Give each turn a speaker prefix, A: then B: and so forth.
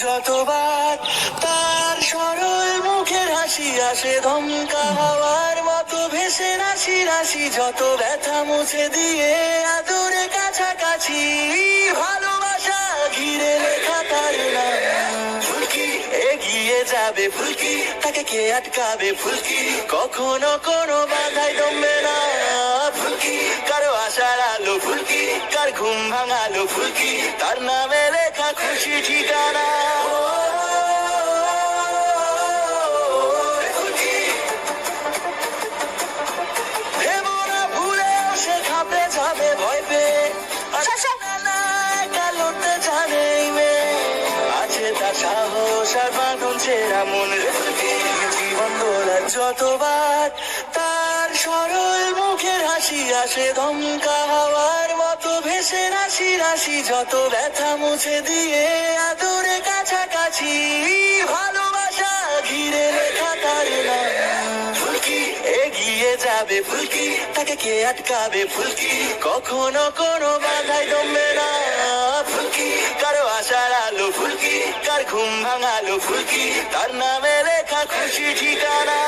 A: যতবার তার সরল মুখের হাসি আসে, ধমকা হাওয়ার মতো ভেসে রাশি রাশি যত ব্যথা মুছে দিয়ে আদরে কাছাকাছি। ভালোবাসা ঘিরে লেখা তার ফুলকি এগিয়ে যাবে, ফুলকি তাকে কে আটকাবে, ফুলকি কখনো কোনো বাধায় দমবে না। ফুলকি কারও আশার আলো, ফুলকি কার ঘুম ভাঙালো, ফুলকি তার নামে লেখা খুশি ঠিকানা। তার সাহস আর বাঁধন ছেঁড়া মন জীবন দোলার যতবার তার সরল মুখের হাসি আসে, ধমকা হাওয়ার মতো ভেসে রাশি রাশি যত ব্যথা মুছে দিয়ে আদরে কাছাকাছি। ভালোবাসা ঘিরে লেখা তার এগিয়ে যাবে, ফুলকি তাকে কে আটকাবে, ফুলকি কখনো কোনো বাধায় ফুলকি তার ঘুম ভাঙালো ফুলকি তার নামে লেখা খুশি ঠিকানা।